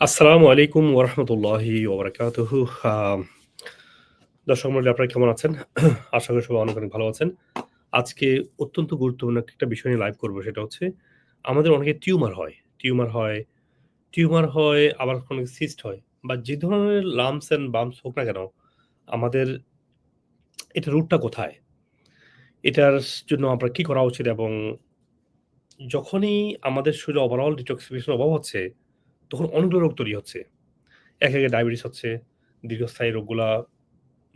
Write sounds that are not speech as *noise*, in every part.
আসসালামু আলাইকুম ওরহমতুল্লাহি ওবরাকাতুহু আম দর্শক মন্ডলী আপনারা কেমন আছেন? *clears throat* আশা করি সবাই অনেক, অনেক ভালো আছেন। আজকে অত্যন্ত গুরুত্বপূর্ণ একটা বিষয় নিয়ে লাইভ করব। সেটা হচ্ছে আমাদের অনেকে টিউমার হয়। টিউমার হয় টিউমার হয়, আবার অনেক সিস্ট হয় বা যে ধরনের লাম্পস অ্যান্ড বাম্পস হোক না কেন, আমাদের এটা রুটটা কোথায়? এটার জন্য আমরা কি করা উচিত এবং যখনই আমাদের শরীরে ওভারঅল ডিটক্সিফিকেশন অভাব হচ্ছে, তখন অনেকগুলো রোগ তৈরি হচ্ছে। একে, একে ডায়াবেটিস হচ্ছে, দীর্ঘস্থায়ী রোগগুলা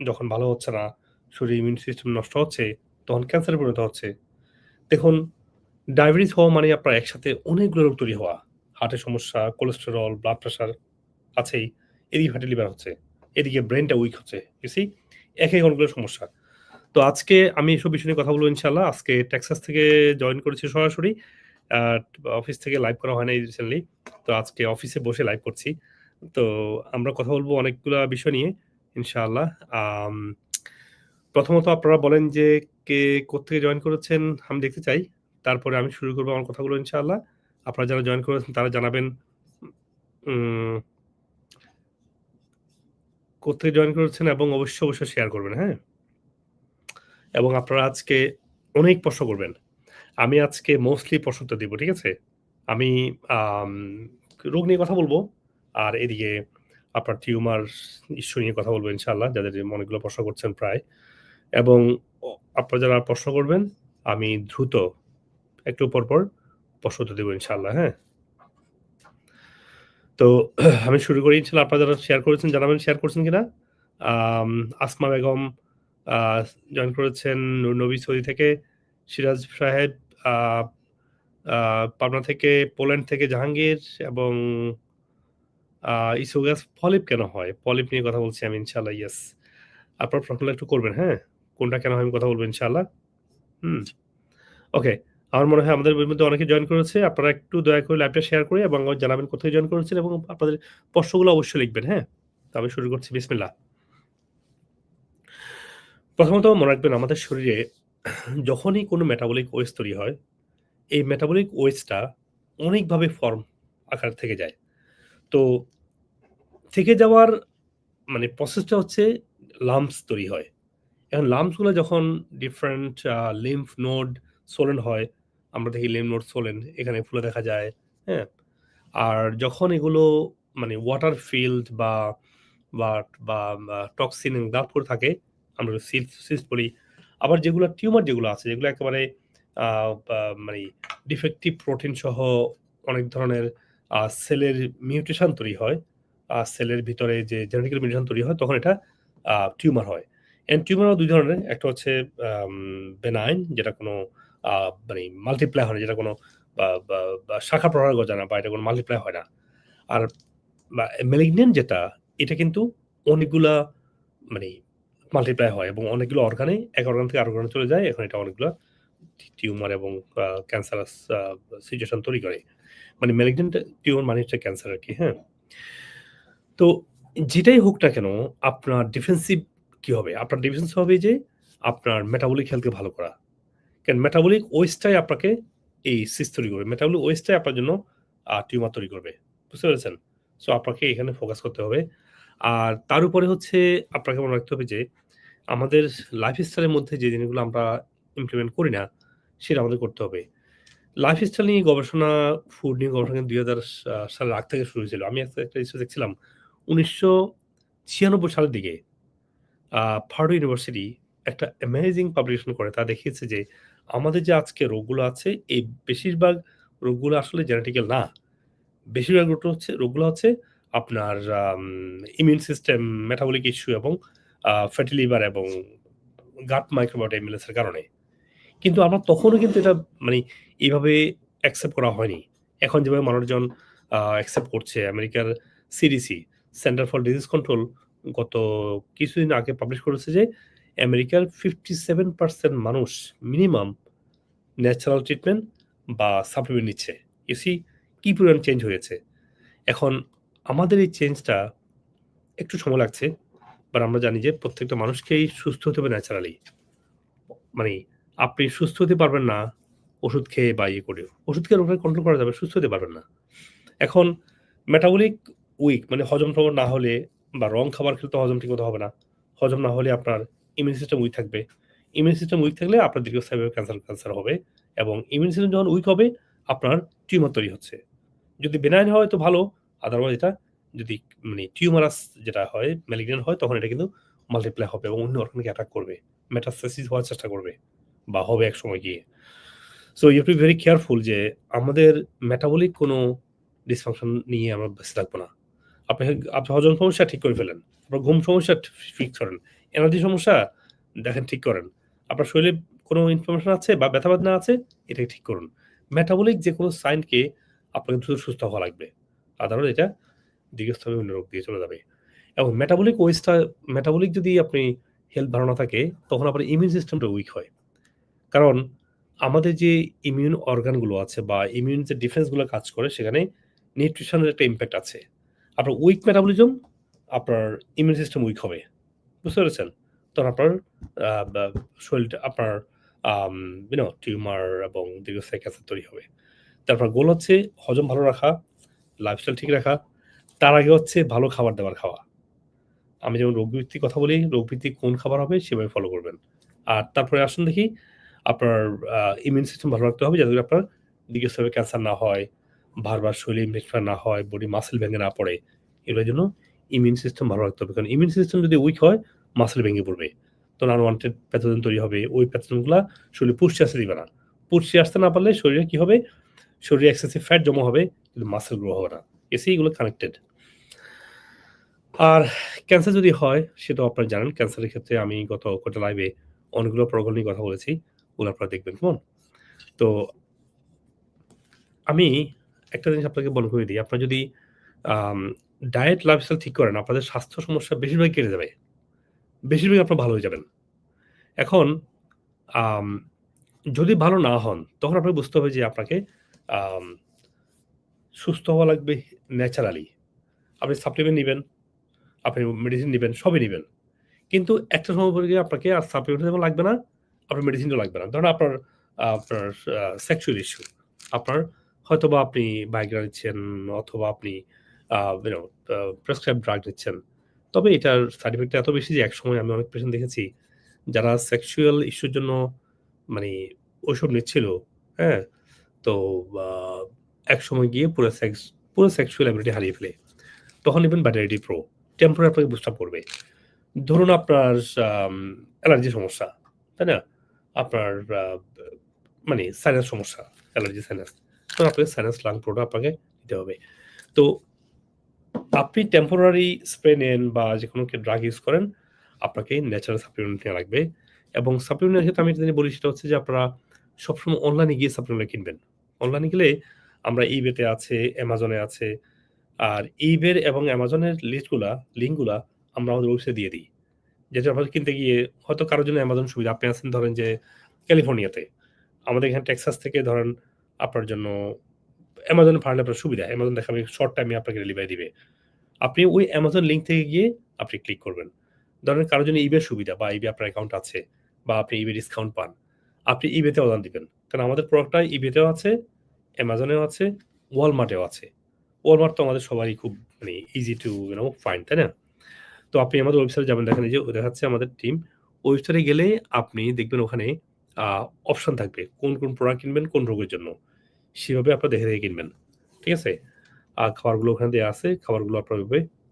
যখন ভালো হচ্ছে না, শরীর ইমিউন সিস্টেম নষ্ট হচ্ছে, তখন ক্যান্সারে পরিণত হচ্ছে। দেখুন, ডায়াবেটিস হওয়া মানে আপনার একসাথে অনেকগুলো রোগ তৈরি হওয়া। হার্টের সমস্যা, কোলেস্টেরল, ব্লাড প্রেশার আছেই। এদিকে ফ্যাটি লিভার হচ্ছে। এদিকে ব্রেনটা উইক হচ্ছে। এক একে, একে অনেকগুলো সমস্যা। তো আজকে আমি এসব বিষয় নিয়ে কথা বলব ইনশাল্লাহ আজকে টেক্সাস থেকে জয়েন করেছি সরাসরি। অফিস থেকে লাইভ করা হয় নাই রিসেন্টলি। তো আজকে অফিসে বসে লাইভ করছি। তো আমরা কথা বলব অনেকগুলা বিষয় নিয়ে ইনশাআল্লাহ। প্রথমত আপনারা বলেন যে কে কোত্থেকে জয়েন করেছেন আমি দেখতে চাই। তারপরে আমি শুরু করব আমার কথাগুলো ইনশাআল্লাহ। আপনারা যারা জয়েন করেছেন তারা জানাবেন উম কোত্থেকে জয়েন করেছেন এবং অবশ্যই, অবশ্যই শেয়ার করবেন, হ্যাঁ? এবং আপনারা আজকে অনেক প্রশ্ন করবেন। আমি আজকে মোস্টলি প্রশ্নোত্তর দিব, ঠিক আছে? আমি রোগ নিয়ে কথা বলব আর এদিকে আপনার টিউমার ইস্যু নিয়ে কথা বলব ইনশাল্লাহ যাদের অনেকগুলো প্রশ্ন করছেন প্রায়। এবং আপনারা যারা প্রশ্ন করবেন, আমি দ্রুত একটু পর, পর প্রশ্ন দেব ইনশাআল্লাহ, হ্যাঁ? তো *clears throat* আমি শুরু করি ইনশাল্লাহ আপনারা যারা শেয়ার করেছেন জানাবেন শেয়ার করছেন কিনা? আসমা বেগম জয়েন করেছেন নবী সৌদি থেকে, সিরাজ সাহেব পাবনা থেকে, পোল্যান্ড থেকে জাহাঙ্গীর এবং ইসোগাস পলিপ কেন হয়? পলিপ নিয়ে কথা বলছি আমি ইনশাআল্লাহ, ইয়েস। আপনারা প্রশ্নগুলো একটু করবেন, হ্যাঁ? কোনটা কেন হয় আমি কথা বলব ইনশাআল্লাহ। হুম? ওকে। আমার মনে হয় আমাদের মধ্যে অনেকে জয়েন করেছে। আপনারা একটু দয়া করে লাইভটা শেয়ার করে এবং জানাবেন কোথায় জয়েন করেছেন এবং আপনাদের প্রশ্নগুলো অবশ্যই লিখবেন, হ্যাঁ? তো আমি শুরু করছি বিসমিল্লাহ। প্রথমত মনে রাখবেন আমাদের শরীরে যখনই কোনো মেটাবলিক ওয়েস্ট তৈরি হয়, এই মেটাবলিক ওয়েস্টটা অনেকভাবে ফর্ম আকার থেকে যায়। তো থেকে যাওয়ার মানে প্রসেসটা হচ্ছে লাম্পস তৈরি হয়। এখন লাম্পসগুলা যখন ডিফারেন্ট লিম্ফ নোড সোলেন হয়, আমরা দেখি লিম্ফ নোড সোলেন এখানে ফুলে দেখা যায়, হ্যাঁ? আর যখন এগুলো মানে ওয়াটার ফিল্ড বা বা টক্সিন এনগালফ করে থাকে, আমরা সিস সিস্ট বলি। আবার যেগুলো টিউমার যেগুলো আছে, যেগুলো একেবারে মানে ডিফেক্টিভ প্রোটিন সহ অনেক ধরনের সেলের মিউটেশন তৈরি হয়। সেলের ভিতরে যে জেনেটিক্যাল মিউটেশন তৈরি হয়, তখন এটা টিউমার হয়। এন্ড টিউমারও দুই ধরনের। একটা হচ্ছে বেনাইন যেটা কোনো মানে মাল্টিপ্লাই হয় না, যেটা কোনো শাখা প্রহার গজায় না বা এটা কোনো মাল্টিপ্লাই হয় না। আর বা ম্যালিগন্যান্ট যেটা, এটা কিন্তু অনেকগুলা মানে মাল্টিপ্লাই হয় এবং অনেকগুলো অর্গানে এক অর্গান থেকে আরেক অর্গানে চলে যায়। এখন এটা অনেকগুলো টিউমার এবং ক্যান্সারাস সিচুয়েশন তৈরি করে। মানে ম্যালিগন্যান্ট টিউমার মানে হচ্ছে ক্যান্সার আর কি হ্যাঁ? তো যেটাই হোক না কেন, আপনার ডিফেন্সিভ কি হবে? আপনার ডিফেন্স হবে যে আপনার মেটাবলিক হেলথকে ভালো করা। কারণ মেটাবলিক ওয়েস্টটাই আপনাকে এই সিস তৈরি করবে। মেটাবলিক ওয়েস্টটাই আপনার জন্য টিউমার তৈরি করবে। বুঝতে পেরেছেন? সো আপনাকে এখানে ফোকাস করতে হবে। আর তার উপরে হচ্ছে আপনাকে মনে রাখতে হবে যে আমাদের লাইফস্টাইলের মধ্যে যে জিনিসগুলো আমরা ইমপ্লিমেন্ট করি না, সেটা আমাদের করতে হবে। লাইফস্টাইল নিয়ে গবেষণা, ফুড নিয়ে গবেষণা ২০০০ হাজার সালের আগ থেকে শুরু হয়েছিল। আমি একটা রিসার্চ দেখছিলাম ১৯৯৬ সালের দিকে আ পার্ডু ইউনিভার্সিটি একটা অ্যামেজিং পাবলিকেশন করে। তা দেখিয়েছে যে আমাদের যে আজকে রোগগুলো আছে, এই বেশিরভাগ রোগগুলো আসলে জেনেটিক্যাল না। বেশিরভাগ রোগটা হচ্ছে রোগগুলো হচ্ছে আপনার ইমিউন সিস্টেম, মেটাবলিক ইস্যু এবং ফ্যাটি লিভার এবং গাট মাইক্রোবায়োটা ইমব্যালেন্স কারণে। কিন্তু আমার তখনও কিন্তু এটা মানে এভাবে অ্যাকসেপ্ট করা হয়নি। এখন যেভাবে মানুষজন অ্যাকসেপ্ট করছে আমেরিকার CDC, centre for disease control গত কিছুদিন আগে পাবলিশ করেছে যে আমেরিকার 57% মানুষ মিনিমাম ন্যাচারাল ট্রিটমেন্ট বা সাপ্লিমেন্ট নিচ্ছে। ইউ সি কি পরিমাণ চেঞ্জ হয়েছে। এখন আমাদের এই চেঞ্জটা একটু সময় লাগছে। বাট আমরা জানি যে প্রত্যেকটা মানুষকেই সুস্থ হতে হবে ন্যাচারালি। মানে আপনি সুস্থ হতে পারবেন না ওষুধ খেয়ে বা ইয়ে করে। ওষুধ খেয়ে রোগটা কন্ট্রোল করা যাবে, সুস্থ হতে পারবেন না। এখন মেটাবলিক উইক মানে হজম-টজম না হলে বা রং খাবার খেলে তো হজম ঠিকমতো হবে না। হজম না হলে আপনার ইমিউন সিস্টেম উইক থাকবে। ইমিউন সিস্টেম উইক থাকলে আপনার দীর্ঘস্থায়ীভাবে ক্যান্সার ক্যান্সার হবে এবং ইমিউন সিস্টেম যখন উইক হবে আপনার টিউমার তৈরি হচ্ছে। যদি বেনাইন হয় তো ভালো। আদারওয়াইজ এটা যদি মানে টিউমারাস যেটা হয়, ম্যালিগন্যান্ট হয় তখন এটা কিন্তু মাল্টিপ্লাই হবে এবং অন্য অর্গানকে অ্যাটাক করবে। মেটাস্টাসিস হওয়ার চেষ্টা করবে বা হবে একসময় গিয়ে। So you to very careful যে আমাদের মেটাবলিক কোনো ডিসফাংশন নিয়ে আমরা বেঁচে থাকব না। আপনি আপনি হজম সমস্যা ঠিক করে ফেলেন। আপনার ঘুম সমস্যা ফিক্স করেন। এনার্জি সমস্যা দেখেন ঠিক করেন। আপনার শরীরে কোনো ইনফরমেশন আছে বা ব্যথা বেদনা আছে এটাকে ঠিক করুন। মেটাবলিক যে কোনো সাইনকে আপনাকে দ্রুত সুস্থ হওয়া লাগবে। আদারওয়াইজ এটা দীর্ঘস্থায়ী অন্য রোগ দিয়ে চলে যাবে। এবং মেটাবলিক ওয়েস্টটা মেটাবলিক যদি আপনি হেলথ ভালো না থাকে তখন আপনার ইমিউন সিস্টেমটা উইক হয়। কারণ আমাদের যে ইমিউন অর্গানগুলো আছে বা ইমিউন যে ডিফেন্সগুলো কাজ করে সেখানে নিউট্রিশনের একটা ইমপ্যাক্ট আছে। আপনার উইক মেটাবলিজম আপনার ইমিউন সিস্টেম উইক হবে। বুঝতে পেরেছেন? তখন আপনার শরীরটা আপনার আম ইউ নো টিউমার এবং দীর্ঘস্থায়ী ক্যান্সার তৈরি হবে। তারপর গোল হচ্ছে হজম ভালো রাখা, লাইফস্টাইল ঠিক রাখা। তার আগে হচ্ছে ভালো খাবার-দাবার খাওয়া। আমি যেমন রোগভিত্তিক কথা বলি, রোগভিত্তিক কোন খাবার হবে সেভাবে ফলো করবেন। আর তারপরে আসুন দেখি আপনার ইমিউন সিস্টেম ভালো রাখতে হবে যাতে করে আপনার দীর্ঘস্থায়ী ক্যান্সার না হয়, বারবার শরীরে ইনফেকশন না হয়, বডি মাসল ভেঙে না পড়ে। এগুলোর জন্য ইমিউন সিস্টেম ভালো রাখতে হবে। কারণ ইমিউন সিস্টেম যদি উইক হয় মাসল ভেঙে পড়বে। তখন আনওয়ান্টেড প্যাথোজেন তৈরি হবে। ওই প্যাথোজেনগুলা শরীরে পুষ্টি আসতে দিবে না। পুষ্টি আসতে না পারলে শরীরে কি হবে? শরীরে এক্সেসিভ ফ্যাট জমা হবে কিন্তু মাসল গ্রো হবে না। ইউ সি এগুলো কানেক্টেড। আর ক্যান্সার যদি হয় সেটা আপনারা জানেন। ক্যান্সারের ক্ষেত্রে আমি গত কটা লাইভে অনেকগুলো প্রোটোকল নিয়ে কথা বলেছি। ওগুলো আপনারা দেখবেন, কেমন? তো আমি একটা জিনিস আপনাকে মনে করে দিই। আপনারা যদি ডায়েট লাইফস্টাইল ঠিক করেন আপনাদের স্বাস্থ্য সমস্যা বেশিরভাগ কেটে যাবে। বেশিরভাগ আপনারা ভালো হয়ে যাবেন। এখন যদি ভালো না হন তখন আপনাকে বুঝতে হবে যে আপনাকে সুস্থ হওয়া লাগবে ন্যাচারালি। আপনি সাপ্লিমেন্ট নেবেন আপনি মেডিসিন নিবেন, সবই নেবেন কিন্তু একটা সময় পরে আপনাকে আর সাপ্লিমেন্ট যেমন লাগবে না, আপনার মেডিসিনও লাগবে না। ধরেন আপনার আপনার সেক্সুয়াল ইস্যু। আপনার হয়তোবা আপনি ভাইগ্রা নিচ্ছেন অথবা আপনি প্রেসক্রাইব ড্রাগ নিচ্ছেন। তবে এটার সাইড ইফেক্ট এত বেশি যে একসময় আমি অনেক পেশেন্ট দেখেছি যারা সেক্সুয়াল ইস্যুর জন্য মানে ঔষধ নিচ্ছিল, হ্যাঁ? তো একসময় গিয়ে পুরো সেক্স পুরো সেক্সুয়াল এবিলিটি হারিয়ে ফেলে। তখন নিবেন ভাইটালিটি প্রো। টেম্পোরারি আপনাকে বুস্ট করবে। ধরুন আপনার অ্যালার্জি সমস্যা, তাই না? আপনার মানে সাইনাস সমস্যা, অ্যালার্জি সাইনাস। তখন আপনাকে সাইনাস লাং প্রোটা আপনাকে দিতে হবে। তো আপনি টেম্পোরারি স্প্রে নেন বা যেকোনো ড্রাগ ইউজ করেন, আপনাকে ন্যাচারাল সাপ্লিমেন্ট নেওয়া লাগবে। এবং সাপ্লিমেন্টের ক্ষেত্রে আমি যেটা বলি সেটা হচ্ছে যে আপনারা সবসময় অনলাইনে গিয়ে সাপ্লিমেন্ট কিনবেন। অনলাইনে গেলে আমরা eBay তে আছে, অ্যামাজনে আছে। আর ইবের এবং অ্যামাজনের লিস্টগুলা লিঙ্কগুলা আমরা আমাদের ওয়েবসাইটে দিয়ে দিই। যেটা আপনারা কিনতে গিয়ে হয়তো কারও জন্য অ্যামাজন সুবিধা। আপনি আছেন ধরেন যে ক্যালিফোর্নিয়াতে। আমাদের এখানে টেক্সাস থেকে ধরেন আপনার জন্য এ পাঠালে আপনার সুবিধা। অ্যামাজন দেখা যাবে শর্ট টাইমে আপনাকে ডেলিভারি দিবে। আপনি ওই অ্যামাজন লিঙ্ক থেকে গিয়ে আপনি ক্লিক করবেন। ধরেন কারোর জন্য ইবের সুবিধা বা eBay আপনার অ্যাকাউন্ট আছে বা আপনি eBay ডিসকাউন্ট পান। আপনি ইবেতে অবদান দিবেন। কারণ আমাদের প্রোডাক্টটা eBay তেও আছে, এও আছে, ওয়ালমার্টেও আছে। ওয়ালমার্ট তো আমাদের সবারই খুব মানে easy to you know find, তাই না? তো আপনি আমাদের ওয়েবসাইটে যাবেন দেখেন যে দেখাচ্ছে আমাদের টিম। ওয়েবসাইটে গেলে আপনি দেখবেন ওখানে অপশন থাকবে। কোন, কোন প্রোডাক্ট কিনবেন কোন রোগের জন্য। সেভাবে আপনার দেখে, দেখে কিনবেন। ঠিক আছে? আর খাবারগুলো ওখানে দেওয়া আছে। খাবারগুলো আপনারা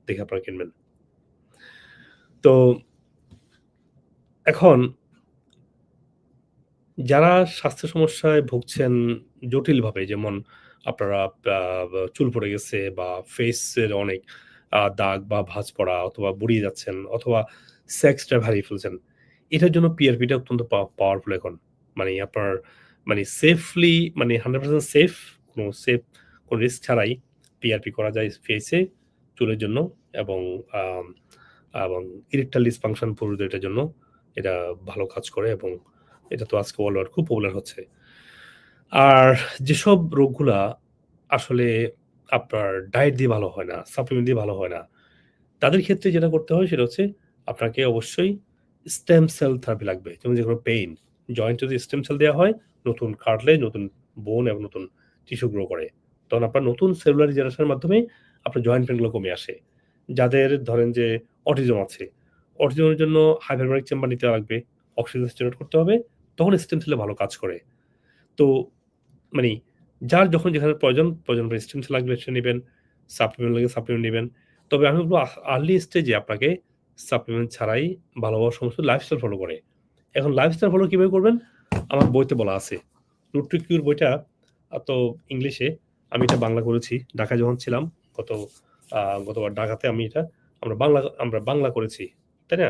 দেখে আপনারা কিনবেন। তো এখন যারা স্বাস্থ্য সমস্যায় ভুগছেন জটিলভাবে যেমন আপনারা চুল পড়ে গেছে বা ফেসের অনেক দাগ বা ভাঁজ পড়া অথবা বুড়িয়ে যাচ্ছেন অথবা সেক্স ড্রাইভ হারিয়ে ফেলছেন। এটার জন্য পিআরপিটা অত্যন্ত পাওয়ারফুল এখন। মানে আপনার মানে সেফলি মানে 100% সেফ কোনো সেফ কোনো রিস্ক ছাড়াই PRP করা যায় ফেসে, চুলের জন্য এবং এবং ইরেকটাইল ডিসফাংশন পুরুষদের এটার জন্য এটা ভালো কাজ করে এবং এটা তো আজকে ওয়ার্ল্ড খুব পপুলার হচ্ছে। আর যেসব রোগগুলা আসলে আপনার ডায়েট দিয়ে ভালো হয় না, সাপ্লিমেন্ট দিয়ে ভালো হয় না। তাদের ক্ষেত্রে যেটা করতে হয় সেটা হচ্ছে আপনাকে অবশ্যই স্টেম সেল থেরাপি লাগবে। যেমন যেকোনো পেইন, জয়েন্ট যদি স্টেম সেল দেওয়া হয়, নতুন কার্টিলেজ, নতুন বোন এবং নতুন টিস্যু গ্রো করে। তখন আপনার নতুন সেলুলার জেনারেশনের মাধ্যমে আপনার জয়েন্ট পেনগুলো কমে আসে। যাদের ধরেন যে অটিজম আছে, অটিজমের জন্য হাইপারবারিক চেম্বার নিতে লাগবে, অক্সিজেন স্টেরয়েড করতে হবে, তখন স্টেম সেলে ভালো কাজ করে। তো মানি যার যখন যেখানে প্রয়োজন, প্রয়োজন সেল লাগলে সে নেবেন সাপ্লিমেন্ট লাগলে সাপ্লিমেন্ট নেবেন তবে আমি বলব আর্লি স্টেজে আপনাকে সাপ্লিমেন্ট ছাড়াই ভালোভাবে সমস্ত লাইফস্টাইল ফলো করে। এখন লাইফস্টাইল ফলো কীভাবে করবেন? আমার বইতে বলা আছে। নিউট্রিকিউর বইটা আ তো ইংলিশে, আমি এটা বাংলা করেছি। ঢাকায় যখন ছিলাম গত গতবার ঢাকাতে আমি এটা আমরা বাংলা আমরা বাংলা করেছি। তাই না?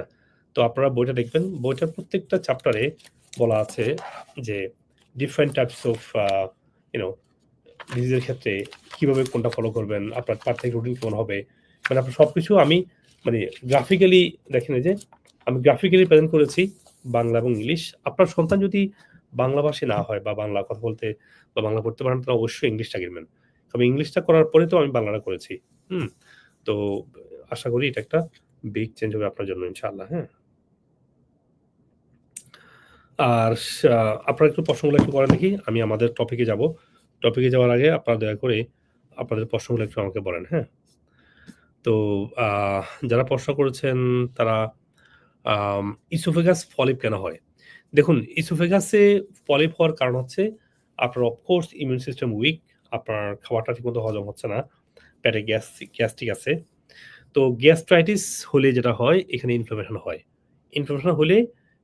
তো আপনারা বইটা দেখবেন। বইটার প্রত্যেকটা চ্যাপ্টারে বলা আছে যে different types of uh you know ডিজিজের ক্ষেত্রে কীভাবে কোনটা ফলো করবেন, আপনার পারফেক্ট রুটিন কেমন হবে। মানে আপনার সবকিছু আমি মানে গ্রাফিক্যালি দেখেন যে আমি গ্রাফিক্যালি প্রেজেন্ট করেছি বাংলা এবং ইংলিশ। আপনার সন্তান যদি বাংলাভাষী না হয় বা বাংলা কথা বলতে বা বাংলা পড়তে পারেন তাহলে অবশ্যই ইংলিশটা কিনবেন। তবে ইংলিশটা করার পরে তো আমি বাংলাটা করেছি। হুম? তো আশা করি এটা একটা বিগ চেঞ্জ হবে আপনার জন্য ইনশাআল্লাহ, হ্যাঁ? আর আপনারা একটু প্রশ্নগুলো একটু করেন দেখি। আমি আমাদের টপিকে যাব। টপিকে যাওয়ার আগে আপনারা দয়া করে আপনাদের প্রশ্নগুলো একটু আমাকে বলেন, হ্যাঁ? তো যারা প্রশ্ন করেছেন তারা ইসোফেগাস পলিপ কেন হয়? দেখুন ইসোফেগাসে ফলিপ হওয়ার কারণ হচ্ছে আপনার of course immune system weak, আপনার খাবারটা ঠিকমতো হজম হচ্ছে না। পেটে গ্যাস গ্যাস্ট্রিক আছে। তো গ্যাস্ট্রাইটিস হলে যেটা হয় এখানে ইনফ্লামেশন হয়। ইনফ্লামেশন হলে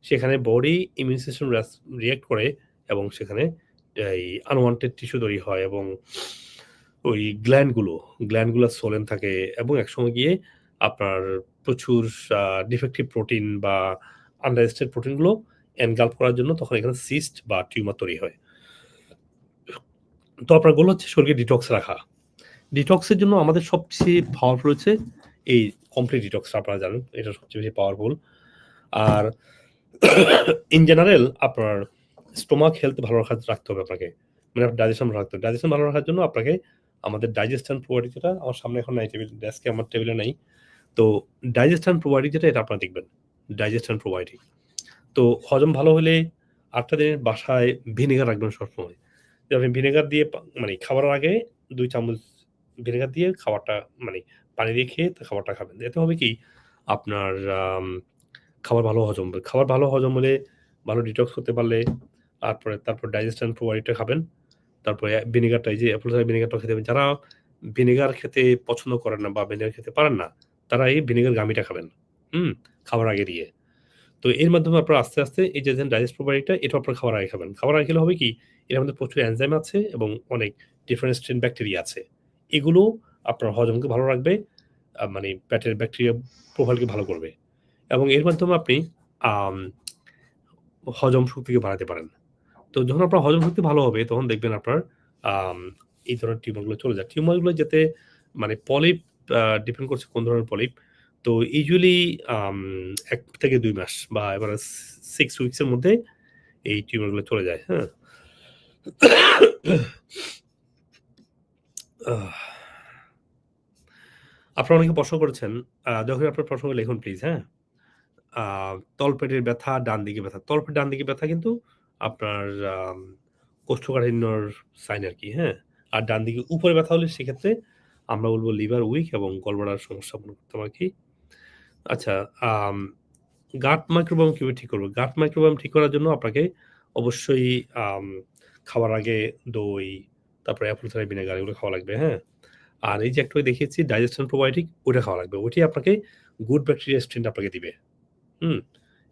সেখানে বডি ইমিউন সিস্টেম রেস রিঅ্যাক্ট করে এবং সেখানে এই আনওয়ান্টেড টিস্যু তৈরি হয় এবং ওই গ্ল্যান্ডগুলো, গ্ল্যান্ডগুলা সোলেন থাকে এবং একসময় গিয়ে আপনার প্রচুর ডিফেক্টিভ প্রোটিন বা আনডাইজেস্টেড প্রোটিনগুলো এনগালফ করার জন্য তখন এখানে সিস্ট বা টিউমার তৈরি হয়। তো আপনার গোল হচ্ছে শরীরকে ডিটক্স রাখা। ডিটক্সের জন্য আমাদের সবচেয়ে পাওয়ারফুল হচ্ছে এই কমপ্লিট ডিটক্স আপনারা জানেন। এটা সবচেয়ে বেশি পাওয়ারফুল। আর ইন জেনারেল আপনার স্টোমাক হেলথ ভালো রাখা রাখতে হবে আপনাকে। মানে ডাইজেশন ভালো রাখতে হবে। ডাইজেশন ভালো রাখার জন্য আপনাকে আমাদের ডাইজেস্টন প্রোবায়োটিক যেটা আমার সামনে এখন নাই টেবিল ডেস্কে আমার টেবিলে নাই। তো ডাইজেস্টন প্রোবায়োটিক যেটা এটা আপনারা দেখবেন। Digestion probiotic. তো হজম ভালো হলে আপনাদের বাসায় ভিনেগার রাখবেন সবসময়। যে আপনি ভিনেগার দিয়ে মানে খাবারের আগে দুই চামচ ভিনেগার দিয়ে খাবারটা মানে পানি দিয়ে খেয়ে খাবারটা খাবেন। এতে হবে কি আপনার খাবার ভালো হজম হবে। খাবার ভালো হজম হলে ভালো ডিটক্স করতে পারলে তারপরে তারপর ডাইজেস্টন প্রোবায়োটিকটা খাবেন। তারপরে ভিনেগারটা এই যে অ্যাপল সাইডার ভিনেগারটা খেতে। যারা ভিনেগার খেতে পছন্দ করেন না বা ভিনেগার খেতে পারেন না, তারা এই ভিনেগার গামিটা খাবেন। হুম? খাবার আগে দিয়ে। তো এর মাধ্যমে আপনার আস্তে, আস্তে এই যে ডাইজেস্ট প্রোবায়োটিকটা এটাও আপনার খাবার আগে খাবেন। খাবার আগে খেলে হবে কি এর মধ্যে প্রচুর এনজাইম আছে এবং অনেক ডিফারেন্ট স্ট্রেন ব্যাকটেরিয়া আছে। এগুলো আপনার হজমকে ভালো রাখবে। মানে পেটের ব্যাকটেরিয়া প্রোফাইলকে ভালো করবে। এবং এর মাধ্যমে আপনি হজম শক্তিকে বাড়াতে পারেন। তো যখন আপনার হজম শক্তি ভালো হবে তখন দেখবেন আপনার এই ধরনের টিউমারগুলো চলে যায়। টিউমারগুলো যাতে মানে পলিপ ডিপেন্ড করছে কোন ধরনের পলিপ। তো ইউজুয়ালি এক থেকে দুই মাস বা এবারে 6 উইকস এর মধ্যে এই টিউমারগুলো চলে যায়, হ্যাঁ? আপনারা অনেকে প্রশ্ন করেছেন। করে আপনার প্রশ্নগুলো লিখুন প্লিজ, হ্যাঁ? তলপেটের ব্যথা, ডান দিকে ব্যথা। তলপেট ডান দিকে ব্যথা কিন্তু আপনার কোষ্ঠকাঠিন্যর সাইন আর কি হ্যাঁ? আর ডান দিকে উপরে ব্যথা হলে সেক্ষেত্রে আমরা বলব লিভার উইক এবং গলব্লাডার সমস্যা মনে করতাম আর কি আচ্ছা গাট মাইক্রোবায়োম কীভাবে ঠিক করব গাট মাইক্রোবায়োম ঠিক করার জন্য আপনাকে অবশ্যই খাওয়ার আগে দই, তারপরে অ্যাপল সাইডার ভিনেগার এগুলো খাওয়া লাগবে, হ্যাঁ? আর এই যে একটু দেখিয়েছি ডাইজেস্টন প্রোবায়োটিক ওইটা খাওয়া লাগবে। ওইটাই আপনাকে গুড ব্যাকটেরিয়া স্ট্রেন আপনাকে দিবে। হুম?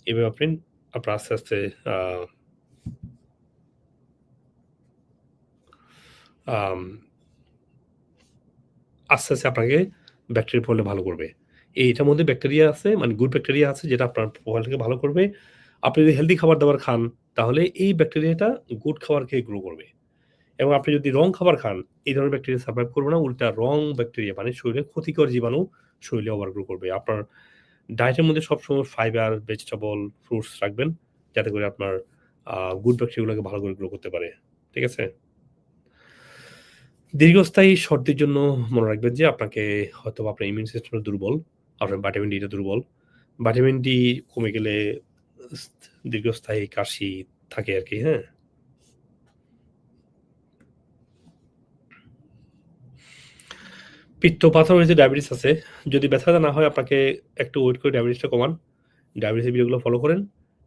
এভাবে আপনি আপনার আস্তে, আস্তে আস্তে, আস্তে আপনাকে ব্যাকটেরিয়া প্রোফাইলটা ভালো করবে। এইটার মধ্যে ব্যাকটেরিয়া আছে মানে গুড ব্যাকটেরিয়া আছে যেটা আপনার প্রোফাইলটাকে ভালো করবে। আপনি যদি হেলথি খাবার-দাবার খান তাহলে এই ব্যাকটেরিয়াটা গুড খাবার খেয়ে গ্রো করবে। এবং আপনি যদি রং খাবার খান এই ধরনের ব্যাকটেরিয়া সারভাইভ করবে না। উল্টা রং ব্যাকটেরিয়া মানে শরীরে ক্ষতিকর জীবাণু শরীরে ওভার গ্রো করবে। আপনার ডায়েটের মধ্যে সবসময় ফাইবার, ভেজিটেবল, ফ্রুটস রাখবেন। যাতে করে আপনার গুড ব্যাকটেরিয়া গুলোকে ভালো করে গ্রো করতে পারে। ঠিক আছে? দীর্ঘস্থায়ী সর্দির জন্য মনে রাখবেন যে আপনাকে হয়তোবা আপনার ইমিউন সিস্টেমটা দুর্বল। আপনার ভিটামিন ডিটা দুর্বল। ভিটামিন ডি কমে গেলে দীর্ঘস্থায়ী কাশি থাকে আর কি হ্যাঁ? পিত্ত পাথর হয়েছে ডায়াবেটিস আছে, যদি ব্যথা না হয়, আপনাকে একটু ওয়েট করে ডায়াবেটিসটা কমান। ডায়াবেটিসের ভিডিওগুলো ফলো করেন।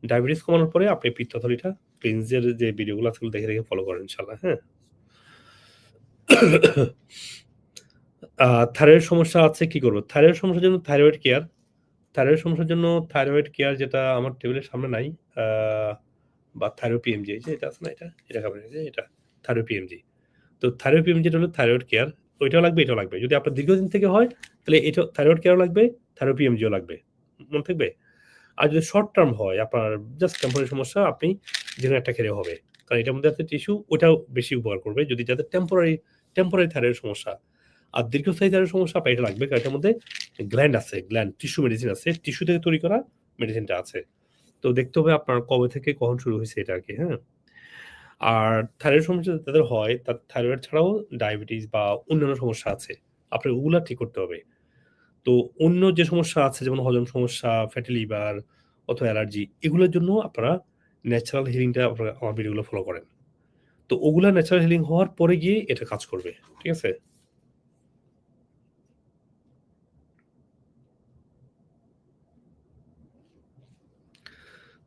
ডায়াবেটিস কমানোর পরে আপনি পিত্তথলিটা ক্লিনজের যে ভিডিওগুলো আছে দেখে দেখে ফলো করেন ইনশাল্লাহ হ্যাঁ। *coughs* থাইরয়েড সমস্যা আছে, কি করব? থাইরয়েড সমস্যার জন্য থাইরয়েড কেয়ার থাইরয়েড সমস্যার জন্য থাইরয়েড কেয়ার যেটা আমার টেবিলের সামনে নাই বা থাইরো পিএমজি যে এটা আছে না এটা? এটা খাবেন যে এটা থাইরো পিএমজি তো থাইরো পিএমজিটা হলো থাইরয়েড কেয়ার ওইটাও লাগবে, এটাও লাগবে। যদি আপনার দীর্ঘদিন থেকে হয়, তাহলে এটা থাইরয়েড কেয়ারও লাগবে থাইরো পিএমজিও লাগবে। মনে থাকবে? আর যদি শর্ট টার্ম হয়, আপনার জাস্ট টেম্পোরারি সমস্যা, আপনি যে কোনো একটা খেলে হবে। কারণ এটার মধ্যে টিস্যু ওটাও বেশি উপকার করবে। যদি যাদের টেম্পোরারি টেম্পোরারি থাইরয়েড সমস্যা, আর দীর্ঘস্থায়ী থাইরয়েড সমস্যা, আপনার এটা লাগবে। কারণ এটার মধ্যে গ্ল্যান্ড আছে গ্ল্যান্ড টিস্যু মেডিসিন আছে। টিস্যু থেকে তৈরি করা মেডিসিনটা আছে। তো দেখতে হবে আপনার কবে থেকে কখন শুরু হয়েছে এটা আর কি হ্যাঁ? আর থাইরয়েড সমস্যা তাদের হয় তার থাইরয়েড ছাড়াও ডায়াবেটিস বা অন্যান্য সমস্যা আছে। আপনার ওগুলা ঠিক করতে হবে। তো অন্য যে সমস্যা আছে, যেমন হজম সমস্যা ফ্যাটি লিভার অথবা অ্যালার্জি এগুলোর জন্য আপনারা ন্যাচারাল হিলিংটা আপনারা আমার ভিডিওগুলো ফলো করেন। তো ওগুলা ন্যাচারাল হিলিং হওয়ার পরে গিয়ে এটা কাজ করবে, ঠিক আছে?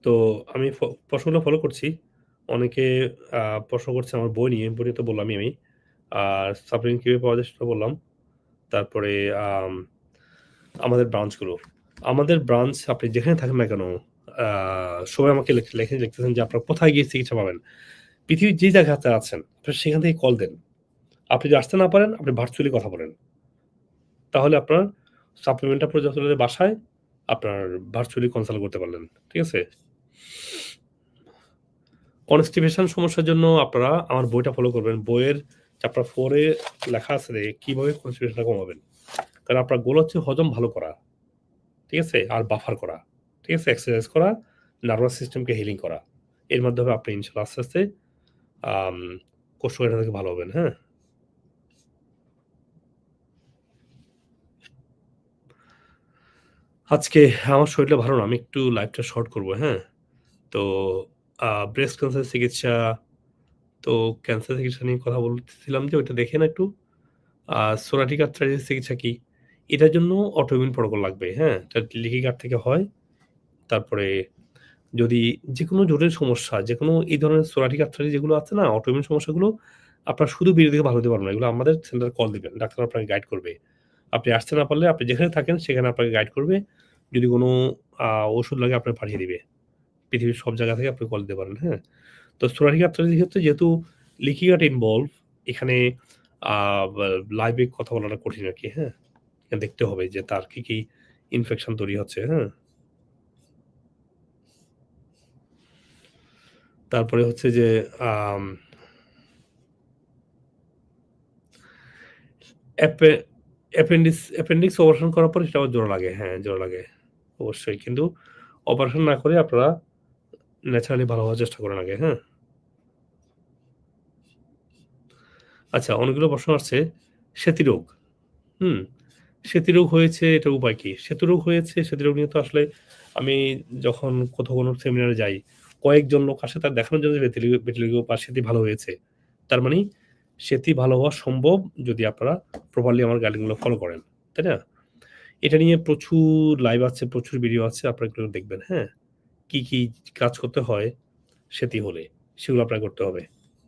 তো আমি প্রশ্নগুলো ফলো করছি। অনেকে প্রশ্ন করছে আমার বই নিয়ে বই তো বললামই আমি। আর সাপ্লিমেন্ট কীভাবে পাওয়া যায় সেটা বললাম। তারপরে আমাদের ব্রাঞ্চগুলো। আমাদের ব্রাঞ্চ আপনি যেখানে থাকেন না কেন সবাই আমাকে লেখে লিখতেছেন যে আপনার কোথায় গিয়ে চিকিৎসা পাবেন। পৃথিবীর যে জায়গাতে আছেন আপনি সেখান থেকে কল দেন। আপনি যদি আসতে না পারেন, আপনি ভার্চুয়ালি কথা বলেন। তাহলে আপনার সাপ্লিমেন্টটা প্রজাতলের বাসায় আপনার ভার্চুয়ালি কনসাল্ট করতে পারলেন। ঠিক আছে? কনস্টিপেশন সমস্যার জন্য আপনারা আমার বইটা ফলো করবেন। বইয়ের চ্যাপ্টার ফোরে লেখা আছে রে কীভাবে কনস্টিপেশনটা কমাবেন। কারণ আপনার গোল হচ্ছে হজম ভালো করা, ঠিক আছে? আর বাফার করা, ঠিক আছে? এক্সারসাইজ করা নার্ভাস সিস্টেমকে হিলিং করা। এর মাধ্যমে আপনি ইনশাল্লাহ আস্তে আস্তে কোষ্ঠকাঠিন্য থেকে ভালো হবেন হ্যাঁ? আজকে আমার শরীরটা ভালো না, আমি একটু লাইভটা শর্ট করব হ্যাঁ? তো ব্রেস্ট ক্যান্সার চিকিৎসা, তো ক্যান্সার চিকিৎসা নিয়ে কথা বলতেছিলাম যে ওইটা দেখেন একটু। সোনাটিক আর্থ্রাইটিস চিকিৎসা কি? এটার জন্য অটোমিন প্রোটোকল লাগবে হ্যাঁ? এটা লিকি থেকে হয়। তারপরে যদি যে কোনো জটিল সমস্যা যে কোনো এই ধরনের সোনাটিক আর্থ্রাইটিস যেগুলো আছে না অটোমিন সমস্যাগুলো আপনার শুধু বিরোধী ভালো হতে পারবেন এগুলো আমাদের সেন্টার কল দেবেন, ডাক্তার আপনাকে গাইড করবে। আপনি আসতে না পারলে আপনি যেখানে থাকেন সেখানে আপনাকে গাইড করবে। যদি কোনো ওষুধ লাগে আপনাকে পাঠিয়ে দিবে। পৃথিবীর সব জায়গা থেকে আপনি কল দিতে পারেন হ্যাঁ? তো সোনারিক আর্থ্রাইটিস ক্ষেত্রে যেহেতু লিকিগাট ইনভলভ এখানে লাইভে কথা বলাটা কঠিন আর কি হ্যাঁ? দেখতে হবে যে তার কি কি ইনফেকশন তৈরি হচ্ছে হ্যাঁ? তারপরে হচ্ছে যে অ্যাপেন্ডিক্স অ্যাপেন্ডিক্স অপারেশন করার পর সেটা আবার জোড়া লাগে হ্যাঁ জোড়া লাগে। অবশ্যই, কিন্তু অপারেশন না করে আপনারা ন্যাচারালি ভালো হওয়ার চেষ্টা করেন আগে হ্যাঁ? আচ্ছা অনেকগুলো প্রশ্ন আসছে। সেতিরোগ হুম? সেতিরোগ হয়েছে এটা উপায় কি? সেতুরোগ হয়েছে সেতিরোগ নিয়ে তো আসলে আমি যখন কোথাও কোনো সেমিনারে যাই, কয়েকজন লোক আসে, তার দেখানোর জন্য বেটিলিগো বা সেতি ভালো হয়েছে। তার মানে সেতি ভালো হওয়া সম্ভব যদি আপনারা প্রপারলি আমার গাইডলাইনগুলো ফলো করেন, তাই না? এটা নিয়ে প্রচুর লাইভ আছে, প্রচুর ভিডিও আছে, আপনারা দেখবেন হ্যাঁ? কি কি কাজ করতে হয় সেটি হলে, সেগুলো আপনার করতে হবে,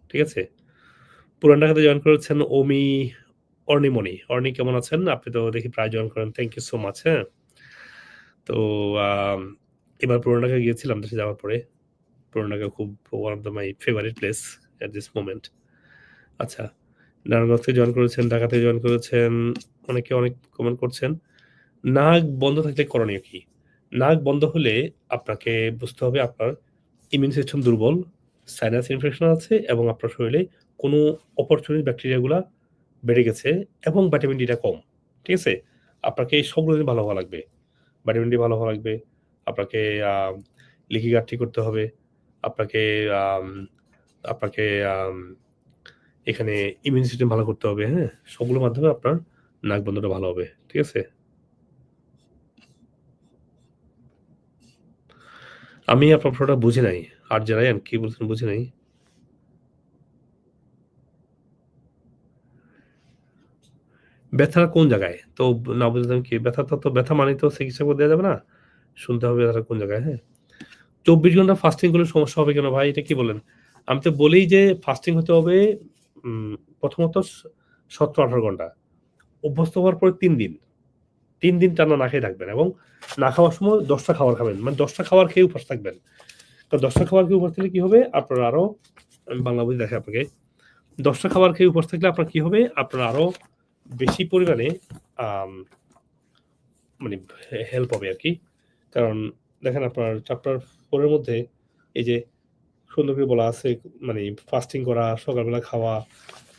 ঠিক আছে? পুরান ঢাকাতে জয়েন করেছেন ওমি অর্ণিমণি অর্ণি কেমন আছেন? আপনি তো দেখি প্রায় জয়েন করেন। থ্যাংক ইউ সো মাচ হ্যাঁ? তো এবার পুরান ঢাকা গিয়েছিলাম দেশে যাওয়ার পরে। পুরান ঢাকা খুব one of the my favourite place at this moment আচ্ছা নারায়ণগঞ্জ থেকে জয়েন করেছেন ঢাকা থেকে জয়েন করেছেন, অনেকে অনেক কমেন্ট করছেন। নাক বন্ধ থাকলে করণীয় কি? নাক বন্ধ হলে আপনাকে বুঝতে হবে আপনার ইমিউন সিস্টেম দুর্বল সাইনাস ইনফেকশন আছে এবং আপনার শরীরে কোনো অপরচুনিটি ব্যাকটেরিয়াগুলা বেড়ে গেছে এবং ভিটামিন ডিটা কম, ঠিক আছে? আপনাকে এই সবগুলো ভালো হওয়া লাগবে। ভিটামিন ডি ভালো হওয়া লাগবে, আপনাকে গার্ড ঠিক করতে হবে, আপনাকে আপনাকে এখানে ইমিউন সিস্টেম ভালো করতে হবে হ্যাঁ? সবগুলোর মাধ্যমে আপনার নাক বন্ধটা ভালো হবে, ঠিক আছে? আমি আপনার প্রশ্নটা বুঝি নাই আর জানাইন কি বলছেন বুঝি নাই ব্যথার কোন জায়গায়? তো না বুঝলাম কি ব্যথাটা তো ব্যথা মানে তো চিকিৎসা করে দেওয়া যাবে না। শুনতে হবে ব্যথাটা কোন জায়গায়, হ্যাঁ? ২৪ ঘণ্টা ফাস্টিং করলে সমস্যা হবে কেন ভাই? এটা কি বলেন? আমি তো বলি যে ফাস্টিং হতে হবে প্রথমত স ১৭-১৮ ঘণ্টা। অভ্যস্ত হওয়ার পরে তিন দিন। ৩ দিন টানা না খেয়ে থাকবেন এবং না খাওয়ার সময় দশটা খাবার খাবেন। মানে দশটা খাবার খেয়ে উপোস থাকবেন। তো দশটা খাবার খেয়ে উপোস থাকলে কি হবে? আপনার আরও আমি বাংলা বলে দেখাই আপনাকে। দশটা খাবার খেয়ে উপোস থাকলে আপনার কি হবে? আপনার আরও বেশি পরিমাণে মানে হেল্প হবে আর কি কারণ দেখেন আপনার চ্যাপ্টার ফোরের মধ্যে এই যে সুন্দর করে বলা আছে মানে ফাস্টিং করা, সকালবেলা খাওয়া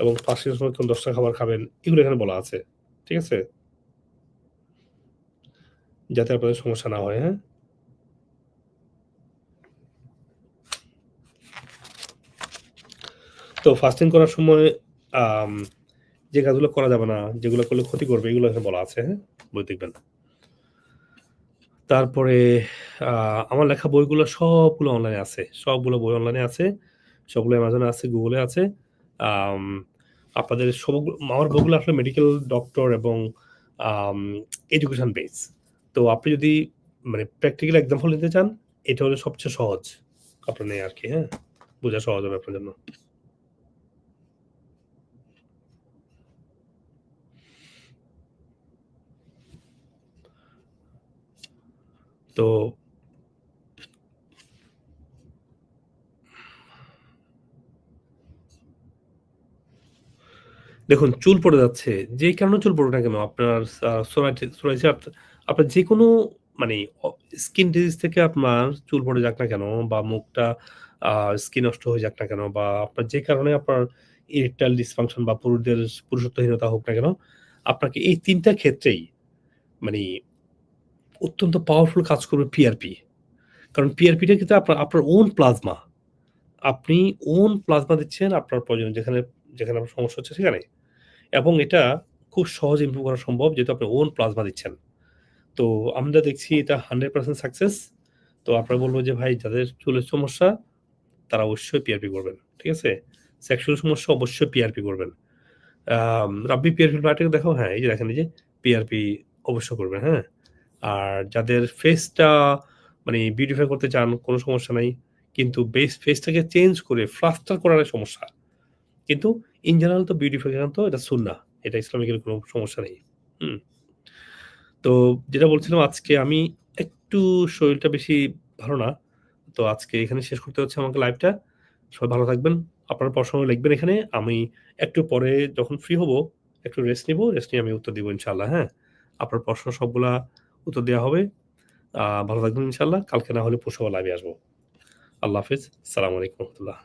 এবং ফাস্টিং সময় ১০ খাবার খাবেন, এগুলো এখানে বলা আছে। ঠিক আছে? যাতে আপনাদের সমস্যা না হয়, হ্যাঁ? তো ফাস্টিং করার সময় যে কাজগুলো করা যাবে না, যেগুলো করলে ক্ষতি করবে এগুলো এখানে বলা আছে, হ্যাঁ? বই দেখবেন। তারপরে আমার লেখা বইগুলো সবগুলো অনলাইনে আছে। সবগুলো বই অনলাইনে আছে। সবগুলো অ্যামাজনে আছে, এ আছে। আপনাদের সবগুলো আমার বইগুলো আসলে মেডিকেল ডক্টর এবং এডুকেশন বেস। তো আপনি যদি মানে প্র্যাকটিক্যাল এক্সাম্পল নিতে চান, এটা হলো সবচেয়ে সহজ আপনার নেয়া আরকি, হ্যাঁ? বোঝা সহজ হবে আপনার জন্য। তো দেখুন চুল পড়ে যাচ্ছে। যেই কারণে চুল পড়ুক না কেন আপনার আ সোরাইটি যে কোনো মানে স্কিন ডিজিজ থেকে আপনার চুল পড়ে যাক না কেন বা মুখটা স্কিন নষ্ট হয়ে যাক না কেন বা আপনার যে কারণে আপনার ইরেকটাইল ডিসফাংশন বা পুরুষদের পুরুষত্বহীনতা হোক না কেন, আপনাকে এই ৩ টা ক্ষেত্রেই মানে অত্যন্ত পাওয়ারফুল কাজ করবে পিআরপি। কারণ পিআরপিটা কিন্তু আপনার আপনার ওন প্লাজমা। আপনি ওন প্লাজমা দিচ্ছেন আপনার প্রয়োজন যেখানে, যেখানে আপনার সমস্যা হচ্ছে সেখানে। এবং এটা খুব সহজে ইমপ্রুভ করা সম্ভব যেহেতু আপনি ওন প্লাজমা দিচ্ছেন। তো আমরা দেখছি এটা 100% সাকসেস। তো আপনারা বলব যে ভাই যাদের চুলের সমস্যা তারা অবশ্যই পিআরপি করবেন। ঠিক আছে? সেক্সুয়াল সমস্যা অবশ্যই পিআরপি করবেন। রাব্বি পিআরপি বায়োটেক দেখো হ্যাঁ, এই যে দেখেন যে পিআরপি অবশ্যই করবেন, হ্যাঁ? আর যাদের ফেসটা মানে বিউটিফাই করতে চান কোনো সমস্যা নাই। কিন্তু বেস ফেসটাকে চেঞ্জ করে ফ্লাস্টার করার সমস্যা। কিন্তু ইন জেনারেল তো বিউটিফিকেশন তো এটা সুন্নাহ। এটা ইসলামিকের কোনো সমস্যা নেই। হুম? তো যেটা বলছিলাম, আজকে আমি একটু শরীরটা বেশি ভালো না। তো আজকে এখানে শেষ করতে হচ্ছে আমাকে লাইভটা। সবাই ভালো থাকবেন। আপনারা প্রশ্ন লিখবেন এখানে। আমি একটু পরে যখন ফ্রি হব, একটু রেস্ট নিবো। রেস্ট নিয়ে আমি উত্তর দিব ইনশাল্লাহ হ্যাঁ? আপনার প্রশ্ন সবগুলা উত্তর দেওয়া হবে। ভালো থাকবেন ইনশাল্লাহ কালকে না হলে পরশু লাইভে আসব। আল্লাহ হাফেজ। আসসালামু আলাইকুম রাহমাতুল্লাহ।